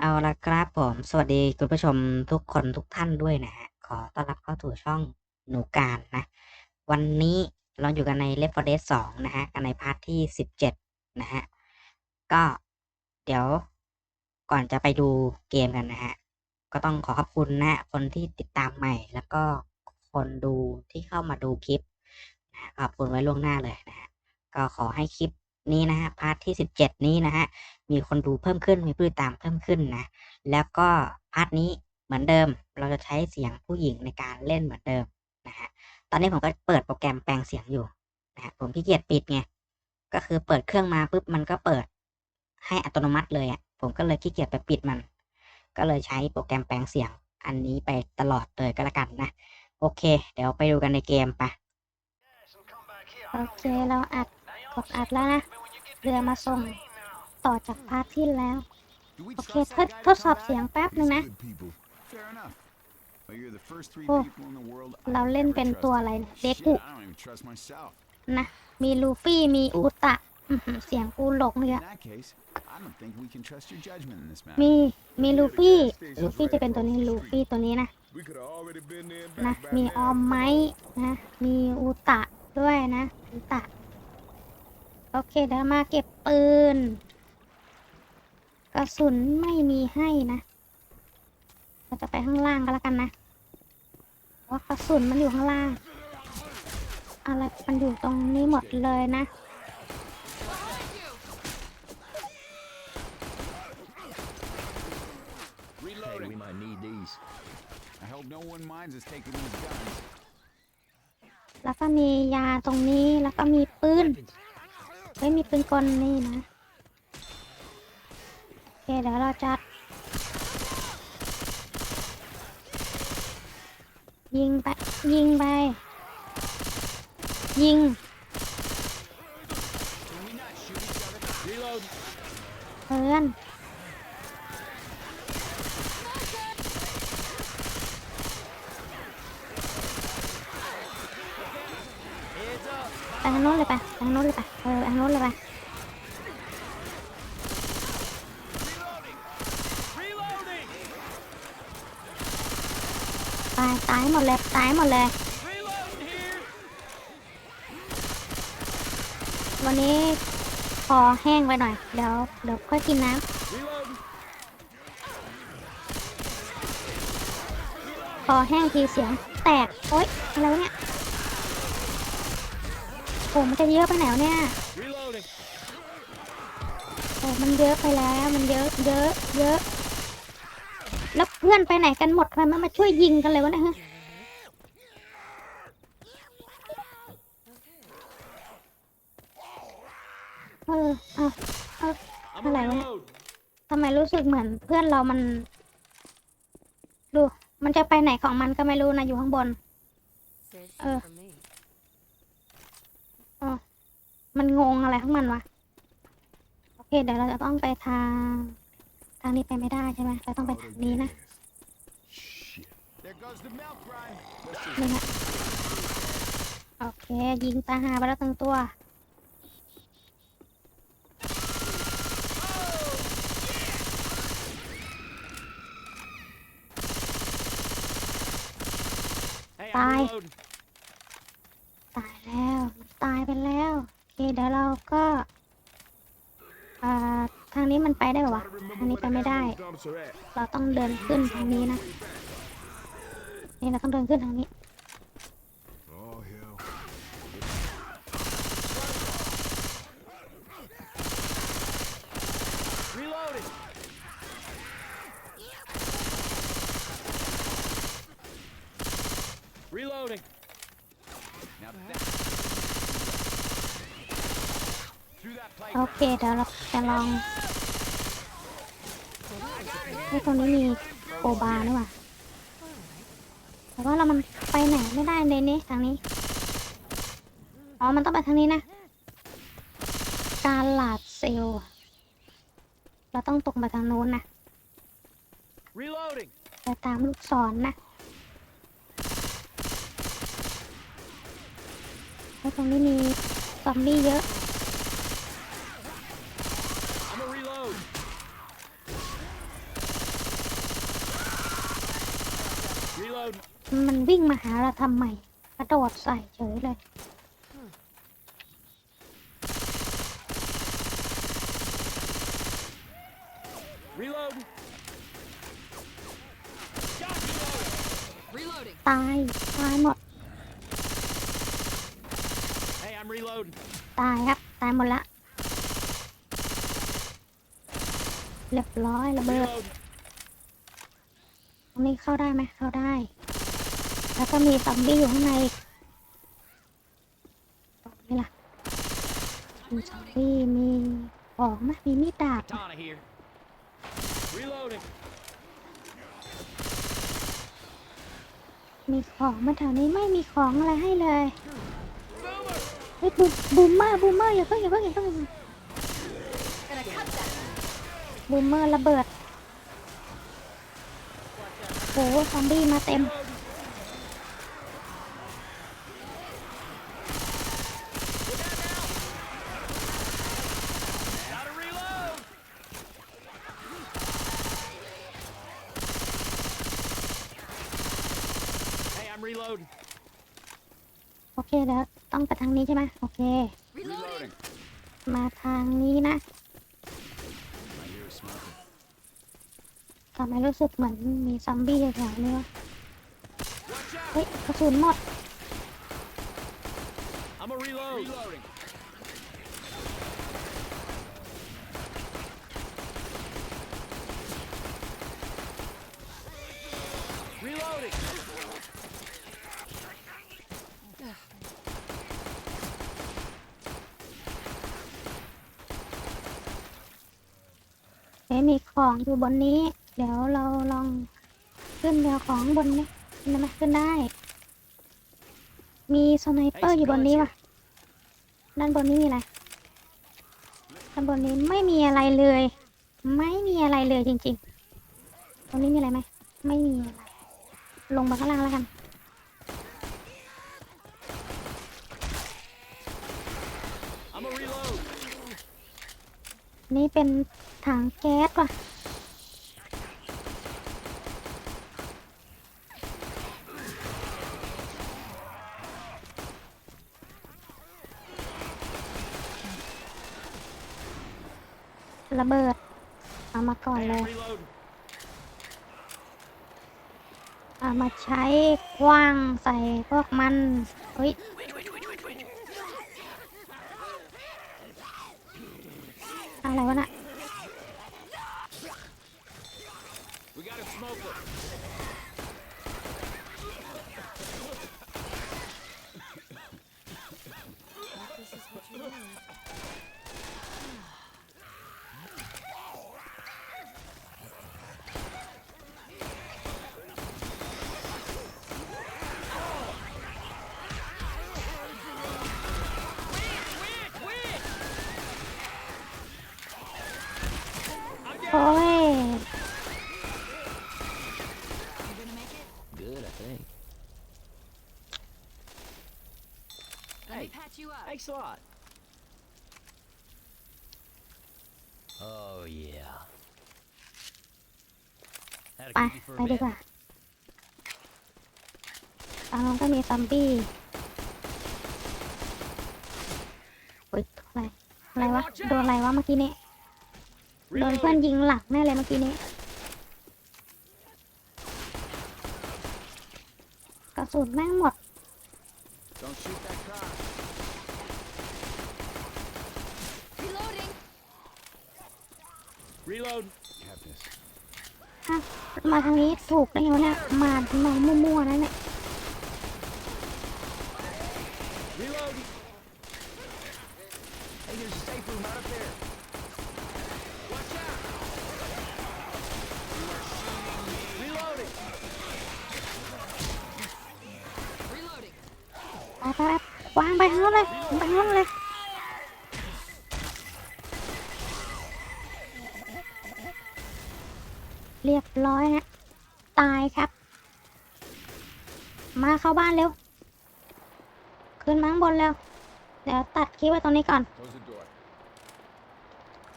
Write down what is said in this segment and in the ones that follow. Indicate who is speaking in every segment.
Speaker 1: เอาละครับผม สวัสดีคุณผู้ชมทุกคนทุกท่านด้วยนะฮะ ขอต้อนรับเข้าสู่ช่องหนูการนะ วันนี้เราอยู่กันใน Left 4 Dead 2 นะฮะ กันในพาร์ทที่ 17 นะฮะ ก็เดี๋ยวก่อนจะไปดูเกมกันนะฮะ ก็ต้องขอขอบคุณนะคนที่ติดตามใหม่ แล้วก็คนดูที่เข้ามาดูคลิปนะขอบคุณไว้ล่วงหน้าเลยนะฮะ ก็ขอให้คลิป นี้นะฮะพาร์ทที่ 17 นี้นะฮะมีคนดูเพิ่มขึ้นมีผู้ติดตามเพิ่มขึ้นนะแล้วก็พาร์ทนี้เหมือนเดิม เราจะใช้เสียงผู้หญิงในการเล่นเหมือนเดิมนะฮะตอนนี้ผมก็เปิดโปรแกรมแปลงเสียงอยู่นะฮะผมขี้เกียจปิดไงก็คือเปิดเครื่องมาปุ๊บมันก็เปิดให้อัตโนมัติเลยอะผมก็เลยขี้เกียจไปปิดมัน ก็เลยใช้โปรแกรมแปลงเสียงอันนี้ไปตลอดเลยก็แล้วกันนะ โอเค เดี๋ยวไปดูกันในเกมไป
Speaker 2: โอเคเราอัดกดอัดแล้วนะ เรือมาส่ง ต่อจากพาร์ทที่แล้ว โอเคทดทดสอบเสียงแป๊บนึงนะ โอ้ เราเล่นเป็นตัวอะไรเนี่ยเด็กุนะ มีลูฟี่มีอุตะอื้อหือเสียงกูหลงเลยอะมี มีลูฟี่ ลูฟี่จะเป็น เคเดี๋ยวมาเก็บปืน กระสุนไม่มีให้นะเราจะไปข้างล่างก็แล้วกันนะเพราะกระสุนมันอยู่ข้างล่าง อะไรมันอยู่ตรงนี้หมดเลยนะ
Speaker 3: Hey, we might need these.
Speaker 4: I hope no one minds us taking these guns.
Speaker 2: แล้วก็มียาตรงนี้แล้วก็มีปืน เฮ้ยมีปืนกลนี่นะ โอเคเดี๋ยวเราจะยิงไป ยิงไป ยิงเพื่อนไปทางโน้นเลยไปทางโน้นเลยไป ออทางโน้นเลยไปตายตายหมดเลยตายหมดเลย วันนี้คอแห้งไปหน่อย เดี๋ยวเดี๋ยวค่อยกินน้ำคอแห้งทีเสียง แตก โอ๊ย อะไรวะเนี่ย โอ้มันจะเยอะไปไหนวะเนี่ย
Speaker 3: Reloading.
Speaker 2: โอ้มันเยอะไปแล้ว มันเยอะ เยอะ เยอะ แล้วเพื่อนไปไหนกันหมดทำไมไม่มาช่วยยิงกันเลยวะเนี่ยฮะเออเอาเอา
Speaker 3: I'm
Speaker 2: Hello.
Speaker 3: gonna reload.
Speaker 2: ทำไมรู้สึกเหมือนเพื่อนเรามัน ดู มันจะไปไหนของมันก็ไม่รู้นะอยู่ข้างบน
Speaker 5: Saves
Speaker 2: Uh.
Speaker 5: some for me.
Speaker 2: มันงงอะไรของมันวะ โอเค เดี๋ยวเราจะต้องไปทาง ทางนี้ไปไม่ได้ใช่ไหมเราต้องไปทางนี้นะนี่นะโอเค ยิงตาหาไปแล้วตั้งตัว
Speaker 3: Hey,
Speaker 2: Bye.
Speaker 3: I'm reloading.
Speaker 2: ตายแล้วมันตายไปแล้ว โอ เคเดี๋ยวเราก็อ่าทางนี้มันไปได้ปะวะทางนี้ไปไม่ได้ เราต้องเดินขึ้นทางนี้นะ นี่เราต้องเดินขึ้นทางนี้ โอ
Speaker 4: pipe.
Speaker 2: เค เดี๋ยวเราจะลองไอ้ตรงนี้มีโอบานี่หว่าแต่ว่าเรามันไปไหนไม่ได้ในนี้ทางนี้ อ๋อ มันต้องไปทางนี้นะ การหลาดเซลล์เราต้องตรงไปทางโน้นนะ
Speaker 3: Reloading.
Speaker 2: แต่ตามลูกศรนะแล้วตรงนี้มีซอมบี้เยอะ
Speaker 3: I'm gonna reload.
Speaker 2: มันวิ่งมาหาเรา ทำไมกระโดดใส่เฉยเลย
Speaker 3: Reloading. Got reloading.
Speaker 2: ตาย ตายหมด
Speaker 3: Hey, I'm reloading.
Speaker 2: ตายครับ ตายหมดละ เรียบร้อยระเบิด
Speaker 3: Reload.
Speaker 2: ตรงนี้เข้าได้ไหมเข้าได้ แล้วก็มีซอมบี้อยู่ข้างในอีกตรงนี้ล่ะมีซอมบี้มีของไหมมีมีดดาบไหม
Speaker 3: Katana here. Reloading.
Speaker 2: มีของมาแถวนี้ไม่มีของอะไรให้เลย
Speaker 3: Boomer.
Speaker 2: เฮ้ยบูมบูมเมอร์บูมเมอร์อย่าเพิ่งอย่าเพิ่งอย่าเพิ่งบูมเมอร์ระเบิดโหซอมบี้มาเต็ม
Speaker 3: Reloading. Look out now. Gotta reload. Hey, I'm reloading.
Speaker 2: โอ เคเดี๋ยวต้องไปทางนี้ใช่ไหมโอเค
Speaker 4: Reloading.
Speaker 2: มาทางนี้นะ
Speaker 4: My ear is smoking.
Speaker 2: ทำไมรู้สึกเหมือนมีซอมบี้แถวๆนี้วะ
Speaker 3: Watch out.
Speaker 2: เฮ้ยกระสุนหมด
Speaker 3: I'm a reload. Reloading. Reloading.
Speaker 2: เฮ้ยมี ของอยู่บนนี้ เดี๋ยวเราลองขึ้นเดี๋ยวของบนนี้นไหมขึ้นได้ มีสไนเปอร์อยู่บนนี้ว่ะ ด้านบนนี้มีอะไร ด้านบนนี้ไม่มีอะไรเลย ไม่มีอะไรเลยจริงๆ ตรงนี้มีอะไรไหม ไม่มีอะไร ลงมาข้างล่างแล้วกัน
Speaker 3: I'm a reload.
Speaker 2: นี่เป็นถังแก๊สว่ะ ระเบิด เอามาก่อนเลย เอามาใช้กว้างใส่พวกมันเฮ้ย อะไรวะน่ะ โอ้ย
Speaker 3: Good, I think.
Speaker 5: Let me
Speaker 3: Hey,
Speaker 5: patch you up.
Speaker 3: thanks a lot. Oh yeah. Had a
Speaker 2: ไป
Speaker 3: cookie for
Speaker 2: ไป
Speaker 3: a
Speaker 2: ดี
Speaker 3: bit.
Speaker 2: กว่าตางลงก็มีซอมบี้เฮ้ยอะไรอะไรวะ โดนอะไรวะเมื่อกี้นี้ โดนเพื่อน
Speaker 3: Reloading.
Speaker 2: ยิงหลักแน่เลยเมื่อกี้นี้กระสุนแม่งหมด
Speaker 4: Don't shoot that car.
Speaker 5: Reloading.
Speaker 3: Reload.
Speaker 4: Happiness.
Speaker 2: อ้าวมาทางนี้ถูกได้ไงวะเนี่ยมาหนองมั่วๆนะเนี่ย
Speaker 3: Reload. Hey, there's
Speaker 2: วางไปข้างนู้นเลยไปข้างนู้นเลยเรียบร้อยฮะตายครับ มาเข้าบ้านเร็ว ขึ้นมาข้งบนเร็ว เดี๋ยวตัดคลิปไว้ตรงนี้ก่อน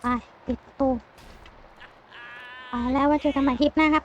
Speaker 2: ไปปิดประตูไปแล้วไว่าเจอกันใหม่คลิปหน้าครับ